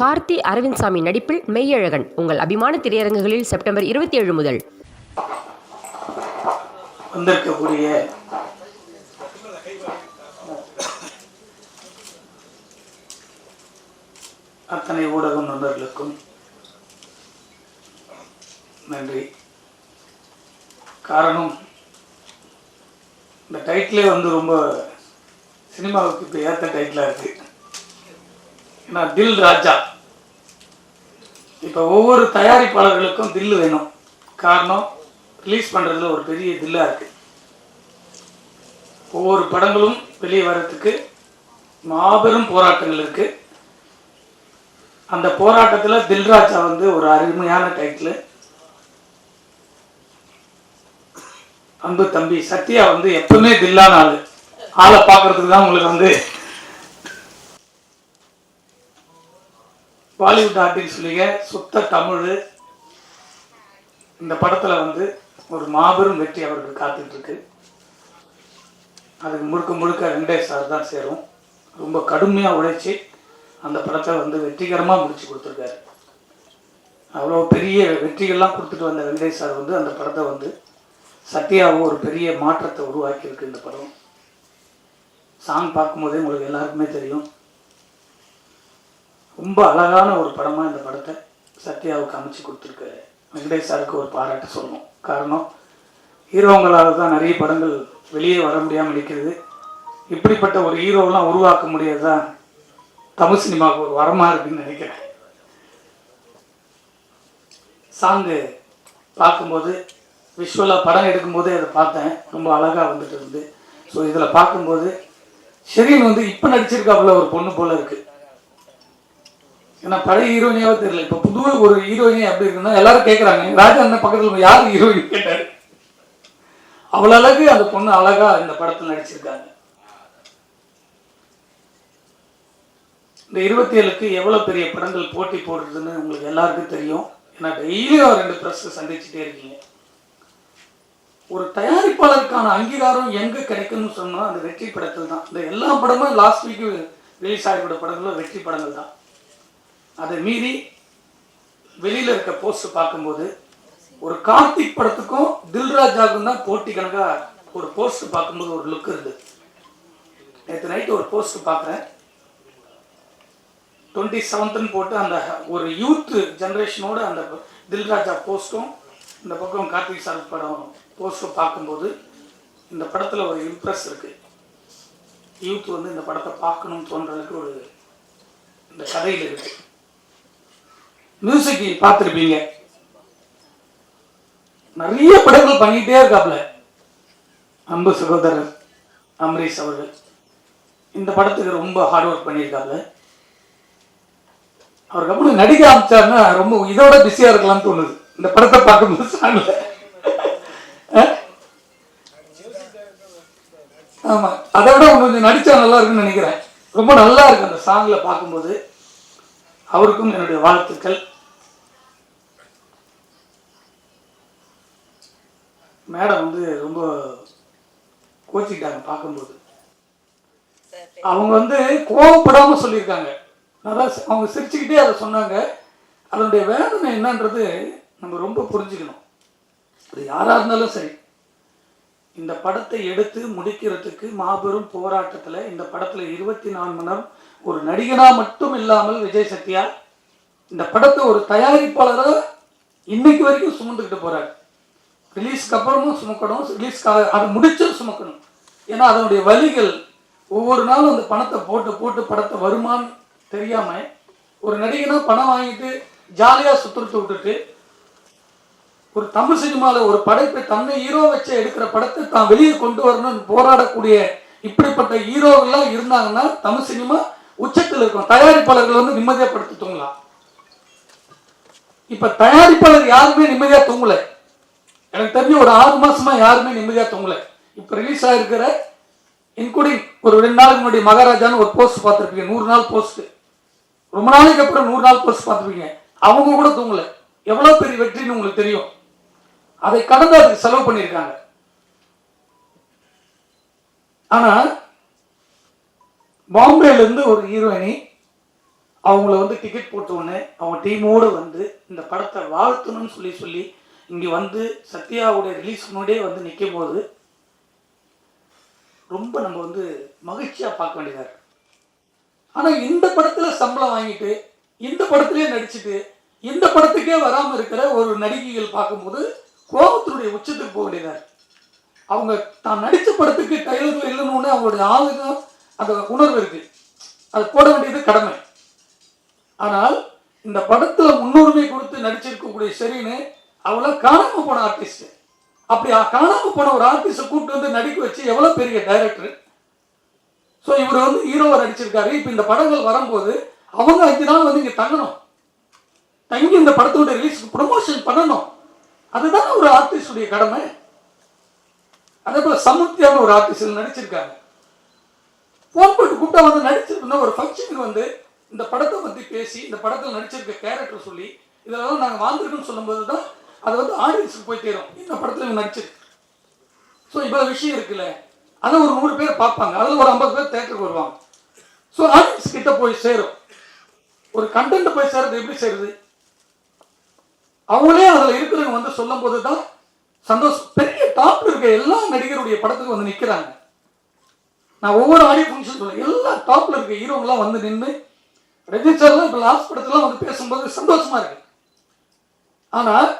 கார்த்தி அரவிந்த்சாமி நடிப்பில் மெய்யழகன். உங்கள் அபிமான திரையரங்குகளில் செப்டம்பர் இருபத்தி ஏழு முதல். வந்திருக்கக்கூடிய அத்தனை ஊடக நண்பர்களுக்கும் நன்றி. காரணம் இந்த டைட்டிலே வந்து ரொம்ப சினிமாவுக்கு இப்போ ஏற்ற டைட்டிலாக இருக்குது நான் தில் ராஜா. இப்போ ஒவ்வொரு தயாரிப்பாளர்களுக்கும் தில் வேணும். காரணம் ரிலீஸ் பண்ணுறதுல ஒரு பெரிய தில்லாக இருக்குது ஒவ்வொரு படங்களும் வெளியே வர்றதுக்கு மாபெரும் போராட்டங்கள் இருக்குது அந்த போராட்டத்தில் தில்ராஜா வந்து ஒரு அருமையான டைட்டில் அன்பு தம்பி சத்யா வந்து எப்பவுமே தில்லான ஆள். ஆளை பார்க்கறதுக்கு தான் உங்களுக்கு வந்து பாலிவுட் ஆர்டிஸ்ட்லேயே சுத்த தமிழ் இந்த படத்தில் வந்து ஒரு மாபெரும் வெற்றி அவருக்கு காத்துட்ருக்கு. அதுக்கு முழுக்க முழுக்க வெங்கடேஷ் சார் தான் சேரும். ரொம்ப கடுமையாக உழைச்சி அந்த படத்தை வந்து வெற்றிகரமாக முடிச்சு கொடுத்துருக்காரு. அவ்வளோ பெரிய வெற்றிகள்லாம் கொடுத்துட்டு வந்த வெங்கடேஷ் சார் வந்து அந்த படத்தை வந்து சத்யாவும் ஒரு பெரிய மாற்றத்தை உருவாக்கியிருக்கு இந்த படம். சாங் பார்க்கும்போதே உங்களுக்கு எல்லாருக்குமே தெரியும். ரொம்ப அழகான ஒரு படமாக இந்த படத்தை சத்யாவுக்கு அமைச்சு கொடுத்துருக்காரு வெங்கடேஷ் சாருக்கு ஒரு பாராட்டு சொல்லணும். காரணம் ஹீரோங்களால் தான் நிறைய படங்கள் வெளியே வர முடியாமல் இருக்கிறது இப்படிப்பட்ட ஒரு ஹீரோவெலாம் உருவாக்க முடியாது தான் தமிழ் சினிமாவுக்கு ஒரு வரமாக இருக்குன்னு நினைக்கிறேன். சாங்கு பார்க்கும்போது விஷுவலாக படம் எடுக்கும்போதே அதை பார்த்தேன். ரொம்ப அழகாக வந்துட்டு இருந்து ஸோ இதில் பார்க்கும்போது ஷெரீன் வந்து இப்போ நடிச்சிருக்காப்புல ஒரு பொண்ணு போல இருக்குது ஏன்னா பழைய ஹீரோயினியாவே தெரியல. இப்போ புது ஒரு ஹீரோயினி அப்படி இருக்குன்னா எல்லாரும் கேட்குறாங்க ராஜா அந்த பக்கத்தில் யார் ஹீரோயின் கேட்டார். அவ்வளோ அழகு அந்த பொண்ணு அழகா இந்த படத்தில் நடிச்சிருக்காங்க. இந்த இருபத்தி ஏழுக்கு எவ்வளோ பெரிய படங்கள் போட்டி போடுறதுன்னு உங்களுக்கு எல்லாருக்கும் தெரியும். ஏன்னா டெய்லியும் ரெண்டு ப்ரெஸ் சந்திச்சுட்டே இருக்கீங்க. ஒரு தயாரிப்பாளருக்கான அங்கீகாரம் எங்கே கிடைக்கும்னு சொன்னால் அந்த வெற்றி படத்தில் தான். இந்த எல்லா படமும் லாஸ்ட் வீக்கு ரிலீஸ் ஆகிவிட படங்களும் வெற்றி படங்கள் தான். அதை மீறி வெளியில் இருக்க போஸ்ட் பார்க்கும்போது ஒரு கார்த்திக் படத்துக்கும் தில்ராஜாவுக்கும் தான் போட்டி கணக்காக ஒரு போஸ்ட் பார்க்கும்போது ஒரு லுக் இருந்தது நேற்று நைட்டு ஒரு போஸ்ட் பார்க்குறேன். டுவெண்ட்டி செவன்த்துன்னு போட்டு அந்த ஒரு யூத் ஜென்ரேஷனோட அந்த தில்ராஜா போஸ்ட்டும் இந்த பக்கம் கார்த்திக் சார் படம் போஸ்ட்டும் பார்க்கும்போது இந்த படத்தில் ஒரு இம்ப்ரெஸ் இருக்குது யூத் வந்து இந்த படத்தை பார்க்கணும்னு தோன்றதுக்கு ஒரு இந்த கதையில் இருக்குது மியூசிக் பார்த்துருப்பீங்க. நிறைய படங்கள் பண்ணிக்கிட்டே இருக்காப்புல அன்பு சகோதரர் அமரீஷ் அவர்கள். இந்த படத்துக்கு ரொம்ப ஹார்ட் ஒர்க் பண்ணியிருக்காப்புல அவருக்கு அப்புறம் நடிக்க ஆரம்பிச்சாருன்னா ரொம்ப இதோட பிஸியாக இருக்கலாம்னு தோணுது. இந்த படத்தை பார்க்கும்போது சாங்ல ஆமா. அதை விட கொஞ்சம் நடிச்சா நல்லா இருக்குன்னு நினைக்கிறேன். ரொம்ப நல்லா இருக்கு அந்த சாங்ல பார்க்கும்போது. அவருக்கும் என்னுடைய வாழ்த்துக்கள். மேடம் வந்து ரொம்ப கோச்சிக்கிட்டாங்க பார்க்கும்போது. அவங்க வந்து கோவப்படாம சொல்லியிருக்காங்க. அதான் சி- அவங்க சிரிச்சுக்கிட்டே அதை சொன்னாங்க. அதனுடைய வேதனை என்னன்றது நம்ம ரொம்ப புரிஞ்சுக்கணும். அது யாராக இருந்தாலும் சரி. இந்த படத்தை எடுத்து முடிக்கிறதுக்கு மாபெரும் போராட்டத்தில் இந்த படத்தில் இருபத்தி நாலு மணி நேரம் ஒரு நடிகனா மட்டும் இல்லாமல் விஜய் சத்யா இந்த படத்தை ஒரு தயாரிப்பாளராக இன்னைக்கு வரைக்கும் சுமந்துக்கிட்டு போறாரு. ரிலீஸ்க்கு அப்புறமும் சுமக்கணும். ரிலீஸ்க்கு அதை முடிச்சும் சுமக்கணும். ஏன்னா அதனுடைய வழிகள் ஒவ்வொரு நாளும் அந்த பணத்தை போட்டு போட்டு படத்தை வருமான்னு தெரியாம ஒரு நடிகனா பணம் வாங்கிட்டு ஜாலியாக சுற்றுட்டு விட்டுட்டு ஒரு தமிழ் சினிமாவில் ஒரு படைப்பை தன்னை ஹீரோ வச்சு எடுக்கிற படத்தை தான் வெளியே கொண்டு வரணும்னு போராடக்கூடிய இப்படிப்பட்ட ஹீரோகள்லாம் இருந்தாங்கன்னா தமிழ் சினிமா உச்சத்தில் இருக்கும் தயாரிப்பாளர்கள் வந்து நிம்மதியாக படுத்து தூங்கலாம். இப்ப தயாரிப்பாளர் யாருமே நிம்மதியா தூங்கல. எனக்கு தெரிஞ்சு ஒரு ஆறு மாசமா யாருமே நிம்மதியா தூங்கல. இப்ப ரிலீஸ் ஆயிருக்கிற இன்க்ளூடிங் ஒரு ரெண்டு நாளுக்கு முன்னாடி மகாராஜான்னு ஒரு போஸ்ட் பார்த்துருப்பீங்க. நூறு நாள் போஸ்ட் ரொம்ப நாளைக்கு அப்புறம் நூறு நாள் போஸ்ட் பார்த்துருப்பீங்க. அவங்க கூட தூங்கல. எவ்வளவு பெரிய வெற்றின்னு உங்களுக்கு தெரியும். அதை கடந்து அதுக்கு செலவு பண்ணியிருக்காங்க. ஆனா பாம்பேல இருந்து ஒரு ஹீரோயினி அவங்கள வந்து டிக்கெட் போட்டவுடனே அவங்க டீமோடு வந்து இந்த படத்தை வாழ்த்தணும்னு சொல்லி சொல்லி இங்கே வந்து சத்யாவுடைய ரிலீஸ் முன்னாடியே வந்து நிற்கும் போது ரொம்ப நம்ம வந்து மகிழ்ச்சியாக பார்க்க வேண்டியதாக இருக்கு. ஆனால் இந்த படத்தில் சம்பளம் வாங்கிட்டு இந்த படத்துலேயே நடிச்சுட்டு இந்த படத்துக்கே வராமல் இருக்கிற ஒரு நடிகைகள் பார்க்கும்போது கோபத்தினுடைய உச்சத்துக்கு போக வேண்டியதாக இருக்கு. அவங்க தான் நடித்த படத்துக்கு டைலர் இல்லைன்னு அவங்களுடைய ஆளுகம் அந்த உணர்வு இருக்கு. அது போட வேண்டியது கடமை. ஆனால் இந்த படத்துல முன்னுரிமை கொடுத்து நடிச்சிருக்கக்கூடிய சரின்னு அவள காணாம போன ஆர்டிஸ்ட் அப்படி காணாம போன ஒரு ஆர்டிஸ்ட கூப்பிட்டு வந்து நடிக்க வச்சு எவ்வளவு பெரிய டைரக்டர் ஸோ இவர் வந்து ஹீரோவை நடிச்சிருக்காரு. இப்போ இந்த படங்கள் வரும்போது அவங்க அஞ்சு நாள் வந்து இங்கே தங்கணும். தங்கி இந்த படத்தோட ரிலீஸ் ப்ரொமோஷன் பண்ணணும். அதுதான் ஒரு ஆர்டிஸ்டுடைய கடமை. அதே போல சமுத்தியான ஒரு ஆர்டிஸ்ட் நடிச்சிருக்காங்க. ஃபோன் பண்ணி கூப்பிட்டா வந்து நடிச்சிருந்தா ஒரு ஃபங்க்ஷனுக்கு வந்து இந்த படத்தை பற்றி பேசி இந்த படத்தில் நடிச்சிருக்க கேரக்டர் சொல்லி இதெல்லாம் நாங்கள் வாழ்ந்துருக்கோம்னு சொல்லும்போது தான் அது வந்து ஆடியன்ஸுக்கு போய் சேரும். இந்த படத்தில் நடிச்சிருக்கு ஸோ இவ்வளோ விஷயம் இருக்குல்ல? அதை ஒரு நூறு பேர் பார்ப்பாங்க. அதில் ஒரு ஐம்பது பேர் தேட்டருக்கு வருவாங்க. ஸோ ஆடியன்ஸ் கிட்ட போய் சேரும். ஒரு கண்டென்ட் போய் சேர்றது எப்படி சேருது? அவங்களே அதில் இருக்கிறவங்க வந்து சொல்லும் போது தான் சந்தோஷம். பெரிய டாப் இருக்க எல்லா நடிகருடைய படத்துக்கு வந்து நிற்கிறாங்க நான் ஒவ்வொரு ஆடியோ ஃபங்க்ஷன் சொல்லுவேன் எல்லா டாப்பில் இருக்க ஹீரோங்கெல்லாம் வந்து நின்று ரெஜிஸ்டர்லாம் இப்போ லாஸ்ட் படத்துலாம் வந்து பேசும்போது சந்தோஷமா இருக்கு. ஆனால்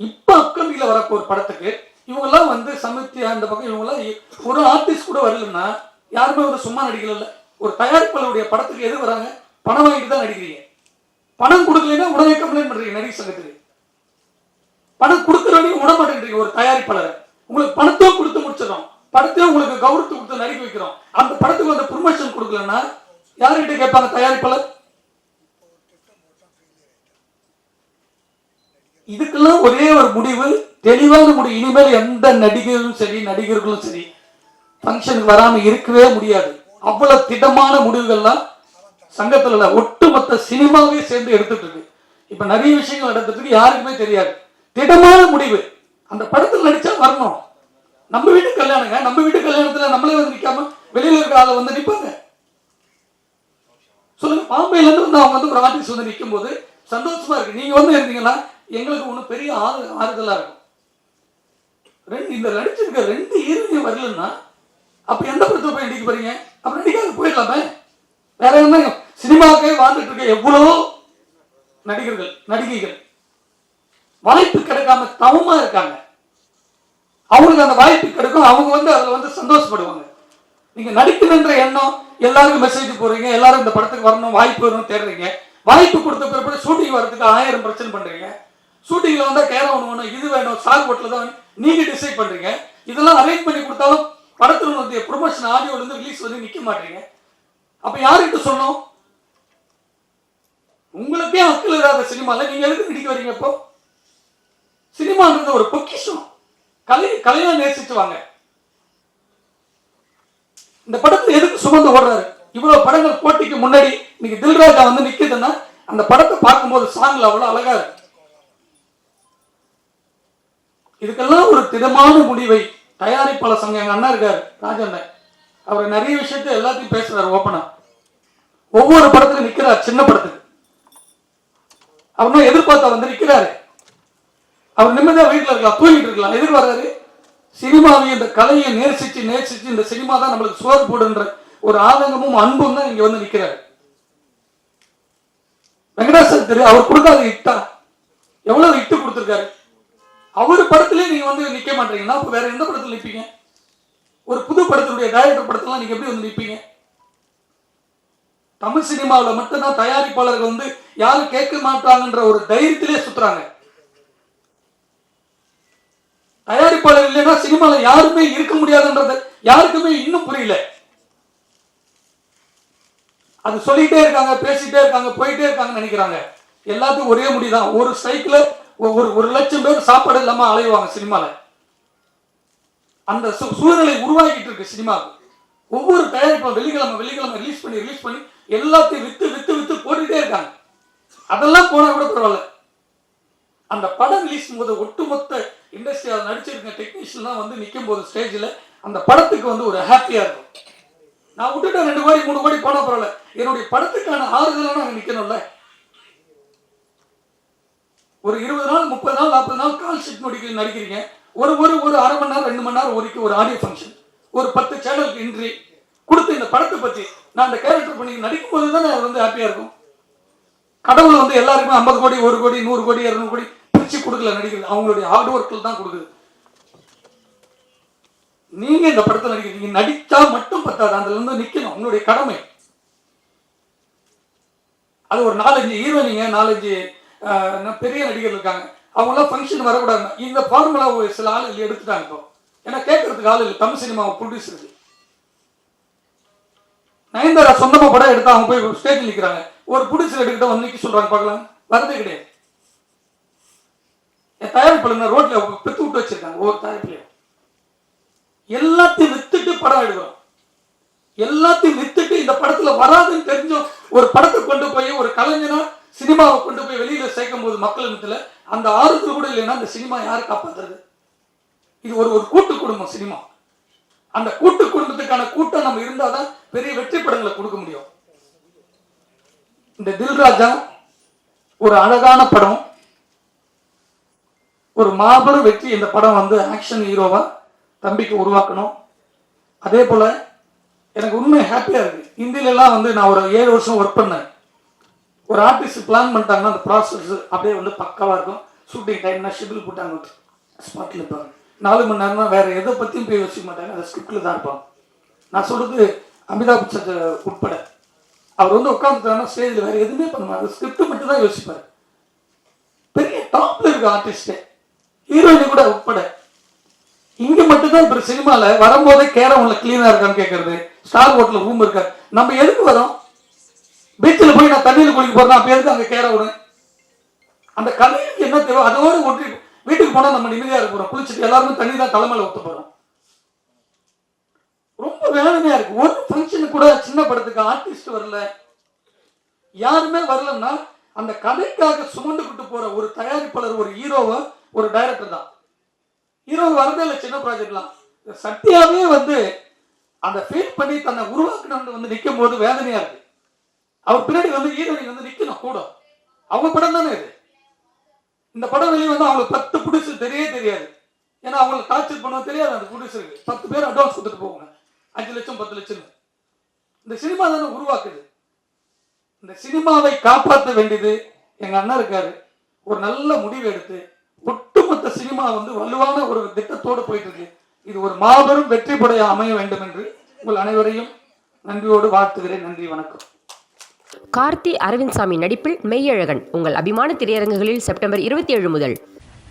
இப்போ அப்கமிங்ல வரப்போ ஒரு படத்துக்கு இவங்கெல்லாம் வந்து சமித்தியா அந்த பக்கம் இவங்கெல்லாம் ஒரு ஆர்டிஸ்ட் கூட வரலன்னா யாருமே வந்து சும்மா நடிக்கல ஒரு தயாரிப்பாளருடைய படத்துக்கு எது வராங்க? பணம் வாங்கிட்டு தான் நடிக்கிறீங்க. பணம் கொடுக்கலன்னா உடனே கம்ப்ளைண்ட் பண்றீங்க நடிகை சங்கத்துக்கு. பணம் கொடுக்குறவங்க விட ஒரு தயாரிப்பாளரை. உங்களுக்கு பணத்தோ கொடுத்து முடிச்சிடறோம். படத்தை உங்களுக்கு கௌரவத்தை கொடுத்து நடிக்க வைக்கிறோம். அந்த படத்துக்கு அந்த ப்ரொமோஷன் கொடுக்கலன்னா யாருக்கிட்ட கேட்பாங்க தயாரிப்பாளர்? இதுக்கெல்லாம் ஒரே ஒரு முடிவு தெளிவான முடிவு. இனிமேல் எந்த நடிகரும் சரி நடிகர்களும் சரி ஃபங்க்ஷனுக்கு வராம இருக்கவே முடியாது. அவ்வளவு திடமான முடிவுகள்லாம் சங்கத்துல இல்ல. ஒட்டுமொத்த சினிமாவே சேர்ந்து எடுத்துட்டு இருக்கு. இப்ப நிறைய விஷயங்கள் நடந்துட்டு இருக்கு. யாருக்குமே தெரியாது. திடமான முடிவு. அந்த படத்துல நடிச்சா வரணும். நம்ம வீட்டு கல்யாணங்க நம்ம வீட்டு கல்யாணத்துல நம்மளே வந்து நிக்காம வெளியில இருக்கிற ஆளை வந்து நிப்பாங்க. சொல்லுங்க பாம்பேல இருந்து வந்து அவங்க வந்து ஒரு ஆர்டிஸ்ட் வந்து நிற்கும் போது சந்தோஷமா இருக்கு. நீங்க வந்து இருந்தீங்கன்னா எங்களுக்கு ஒன்றும் பெரிய ஆறு ஆறுதலா இருக்கும். ரெண்டு இந்த நடிச்சிருக்க ரெண்டு ஹீரோயினும் வரலன்னா அப்ப எந்த படத்துல போய் நடிக்க போறீங்க? அப்ப நடிக்காது போயிடலாமே. வேற என்ன சினிமாவுக்கே வாழ்ந்துட்டு இருக்க எவ்வளவோ நடிகர்கள் நடிகைகள். வாய்ப்பு கிடைக்காம தவமா இருக்காங்க. அவங்களுக்கு அந்த வாய்ப்பு கிடைக்கும். அவங்க வந்து அதில் வந்து சந்தோஷப்படுவாங்க. நீங்க நடிக்கணுன்ற எண்ணம் எல்லாருக்கும் மெசேஜ் போடுறீங்க எல்லாரும் இந்த படத்துக்கு வரணும் வாய்ப்பு வரணும் தேடுறீங்க. வாய்ப்பு கொடுத்த பிறகு ஷூட்டிங் வரதுக்கு ஆயிரம் பிரச்சனை பண்றீங்க. ஷூட்டிங்ல வந்தா கேரம் ஒன்று வேணும் இது வேணும் ஸ்டார் போட்டில் தான் நீங்கள் நீங்க டிசைட் பண்றீங்க. இதெல்லாம் அரேஞ்ச் பண்ணி கொடுத்தாலும் படத்துல வந்து ப்ரொமோஷன் ஆடியோல இருந்து ரிலீஸ் வந்து நிக்க மாட்டீங்க. அப்ப யாருக்கிட்ட சொன்னோம் உங்களுக்கே அக்கில் இல்லாத சினிமாவில் நீங்க எதுக்கு நடிக்க வரீங்க இப்போ? சினிமான்றது ஒரு பொக்கிஷம். கலை கலையா நேசிச்சுவாங்க இந்த படத்தை எதுக்கு சுமந்து ஓடுறாரு? இவ்வளவு படங்கள் போட்டிக்கு முன்னாடி இன்னைக்கு தில்ராஜா வந்து நிக்குதுன்னா அந்த படத்தை பார்க்கும்போது சாங்ல அவ்வளவு அழகா இருக்கு. இதுக்கெல்லாம் ஒரு திடமான முடிவை தயாரிப்பாளர் சங்கம் எங்க அண்ணா இருக்காரு ராஜண்ணன் அவர் நிறைய விஷயத்த எல்லாத்தையும் பேசுறாரு ஓப்பனா ஒவ்வொரு படத்துல நிக்கிறார் சின்ன படத்துக்கு. அவர் எதிர்பார்த்தா வந்து நிக்கிறாரு. அவர் நிம்மதியாக வீட்டில் இருக்கலாம் தூங்கிட்டு இருக்கலாம். எதுக்கு வர்றாரு சினிமாவையும் இந்த கலையை நேசிச்சு நேசிச்சு இந்த சினிமா தான் நம்மளுக்கு சோறு போடுன்ற ஒரு ஆதங்கமும் அன்பும் தான் இங்க வந்து நிற்கிறார் வெங்கடேசன் தெரியும் அவர் கொடுக்காத இட்டா. எவ்வளவு இட்டு கொடுத்துருக்காரு? அவர் படத்திலே நீங்க வந்து நிக்க மாட்டீங்கன்னா வேற எந்த படத்துல நிப்பீங்க? ஒரு புது படத்தினுடைய டைரக்டர் படத்தெல்லாம் நீங்க எப்படி வந்து நிப்பீங்க? தமிழ் சினிமாவில் மட்டும்தான் தயாரிப்பாளர்கள் வந்து யாரும் கேட்க மாட்டாங்கன்ற ஒரு தைரியத்திலே சுத்துறாங்க. தயாரிப்பாளர் இல்லைன்னா சினிமாவில் யாருமே இருக்க முடியாதுன்றது யாருக்குமே இன்னும் புரியல. அது சொல்லிட்டே இருக்காங்க பேசிட்டே இருக்காங்க போயிட்டே இருக்காங்கன்னு நினைக்கிறாங்க. எல்லாத்துக்கும் ஒரே முடிதான். ஒரு சைக்கிள் ஒரு ஒரு லட்சம் பேர் சாப்பாடு இல்லாம அலைவாங்க சினிமாவில் அந்த சூழ்நிலை உருவாக்கிட்டு இருக்கு சினிமாவுக்கு. ஒவ்வொரு தயாரிப்பும் வெள்ளிக்கிழமை வெள்ளிக்கிழமை ரிலீஸ் பண்ணி ரிலீஸ் பண்ணி எல்லாத்தையும் வித்து வித்து வித்து போட்டுட்டே இருக்காங்க. அதெல்லாம் போனா கூட பரவாயில்ல. அந்த படம் ரிலீஸ் போது ஒட்டுமொத்த இண்டஸ்ட்ரியில் நடிச்சிருக்க டெக்னீஷியன்லாம் வந்து நிற்கும் போது ஸ்டேஜில் அந்த படத்துக்கு வந்து ஒரு ஹாப்பியாக இருக்கும். நான் விட்டுட்டேன் ரெண்டு கோடி மூணு கோடி போனா பரவாயில்ல. என்னுடைய படத்துக்கான ஆறுதலாக நான் நிற்கணும்ல ஒரு இருபது நாள் முப்பது நாள் நாற்பது நாள் கால் ஷீட் நடிக்க நடிக்கிறீங்க. ஒரு ஒரு ஒரு அரை மணி நேரம் ரெண்டு மணி நேரம் ஒதுக்கி ஒரு ஆடியோ ஃபங்க்ஷன் ஒரு பத்து சேனலுக்கு இன்றி கொடுத்து இந்த படத்தை பத்தி நான் அந்த கேரக்டர் பண்ணி நடிக்கும் போது தானே அது வந்து ஹாப்பியா இருக்கும். கடவுள் வந்து எல்லாருக்குமே ஐம்பது கோடி ஒரு கோடி நூறு கோடி இரநூறு கோடி பிரிச்சு கொடுக்கல நடிக்கிறது அவங்களுடைய ஹார்ட் ஒர்க்கில் தான் கொடுக்குது. நீங்க இந்த படத்துல நடிக்கிறீங்க நடிச்சா மட்டும் பத்தாது அதுல இருந்து நிக்கணும் உங்களுடைய கடமை. அது ஒரு நாலஞ்சு ஹீரோயினிங்க நாலஞ்சு பெரிய நடிகர் இருக்காங்க. அவங்களாம் ஃபங்க்ஷன் வரக்கூடாது இந்த ஃபார்முலா ஒரு சில ஆள் எடுத்துட்டாங்க இப்போ. ஏன்னா கேட்கறதுக்கு ஆள் இல்லை. தமிழ் சினிமா ப்ரொடியூசருக்கு நயன்தாரா சொந்தமா படம் எடுத்தா அவங்க போய் ஸ்டேஜில் நிற்கிறாங்க ஒரு ப்ரொடியூசர் எடுக்கிட்ட வந்து நிக்க சொல்றாங்க பார்க்கலாம். வரதே கிடையாது. என் தயாரிப்பாளர் ரோட்ல பெத்து விட்டு வச்சிருக்காங்க ஒவ்வொரு தயாரிப்புலையும். எல்லாத்தையும் வித்துட்டு படம் எடுக்கிறோம். எல்லாத்தையும் வித்துட்டு இந்த படத்துல வராதுன்னு தெரிஞ்சும் ஒரு படத்தை கொண்டு போய் ஒரு கலைஞனா சினிமாவை கொண்டு போய் வெளியில சேர்க்கும் போது மக்கள் இடத்துல அந்த ஆறுதல் கூட இல்லைன்னா அந்த சினிமா யாரு காப்பாத்துறது? இது ஒரு ஒரு கூட்டு குடும்பம் சினிமா. அந்த கூட்டு குடும்பத்துக்கான கூட்டம் நம்ம இருந்தாதான் பெரிய வெற்றி படங்களை கொடுக்க முடியும். இந்த தில்ராஜா ஒரு அழகான படம். ஒரு மாபெரும் வெற்றி இந்த படம் வந்து ஆக்ஷன் ஹீரோவா தம்பிக்கு உருவாக்கணும். அதே போல எனக்கு உண்மை ஹாப்பியா இருக்கு. இந்தியில எல்லாம் வந்து நான் ஒரு ஏழு வருஷம் ஒர்க் பண்ணேன். ஒரு ஆர்டிஸ்ட் பிளான் பண்ணிட்டாங்கன்னா அந்த ப்ராசஸ் அப்படியே வந்து பக்காவா இருக்கும். ஷூட்டிங் டைம்னா ஷெட்யூல் போட்டாங்க. ஸ்பாட்ல இருப்பாங்க. நாலு மணி நேரம்னா வேற எதை பத்தியும் போய் யோசிக்க மாட்டாங்க. அந்த ஸ்கிரிப்ட்ல தான் இருப்பாங்க. நான் சொல்றது அமிதாப் பச்சன் உட்பட. அவர் வந்து உட்காந்துட்டாருன்னா ஸ்டேஜில் வேற எதுவுமே பண்ண மாட்டார். ஸ்கிரிப்ட் மட்டும் தான் யோசிப்பார். பெரிய டாப்ல இருக்க ஆர்டிஸ்டே ஹீரோயின் கூட உட்பட. இங்க மட்டும்தான் இப்ப சினிமால வரும்போதே கேரம் உள்ள கிளீனா இருக்கான்னு கேட்கறது ஸ்டார் ஹோட்டல் ரூம் இருக்கா? நம்ம எதுக்கு வரோம்? பீச்சில் போய் நான் தண்ணியில் குளிக்க போறேன்? அப்ப எதுக்கு அங்க கேர விடு அந்த கலைக்கு என்ன தேவை? அதோடு ஒட்டி வீட்டுக்கு போனா நம்ம நிம்மதியா இருக்கிறோம் குளிச்சுட்டு எல்லாருமே தண்ணி தான் தலைமையில ஊத்த போறோம். ரொம்ப வேதனையா இருக்கு. ஒரு ஃபங்க்ஷனுக்கு கூட சின்ன படத்துக்கு ஆர்டிஸ்ட் வரல. யாருமே வரலன்னா அந்த கதைக்காக சுமந்துக்கிட்டு போற ஒரு தயாரிப்பாளர் ஒரு ஹீரோவை ஒரு டைரக்டர் தான். ஹீரோ வரதே இல்லை சின்ன ப்ராஜெக்ட்லாம் சத்யாவே வந்து அந்த ஃபீல் பண்ணி தன்னை உருவாக்கணும்னு வந்து நிற்கும் போது வேதனையா இருக்கு. அவர் பின்னாடி வந்து ஹீரோயின் வந்து நிற்கணும் கூட. அவங்க படம் தானே இது? இந்த படம் வெளியே வந்து அவங்களுக்கு பத்து ப்ரொடியூசர் தெரியவே தெரியாது. ஏன்னா அவங்களுக்கு டார்ச்சர் பண்ண தெரியாது அந்த ப்ரொடியூசருக்கு பத்து பேர் அட்வான்ஸ் கொடுத்துட்டு போவாங்க. அஞ்சு லட்சம் பத்து லட்சம் இந்த சினிமா தானே உருவாக்குது. இந்த சினிமாவை காப்பாற்ற வேண்டியது எங்க அண்ணா இருக்காரு. ஒரு நல்ல முடிவு எடுத்து ஒட்டுமொத்த சினிமா வந்து வலுவான ஒரு திட்டத்தோடு போயிட்டு இருக்கு இது ஒரு மாபெரும் வெற்றி படைய அமைய வேண்டும் என்று உங்கள் அனைவரையும் நன்றியோடு வாழ்த்துகிறேன். நன்றி வணக்கம். கார்த்தி அரவிந்த் சாமி நடிப்பில் மெய்யழகன். உங்கள் அபிமான திரையரங்குகளில் செப்டம்பர் இருபத்தி ஏழு முதல்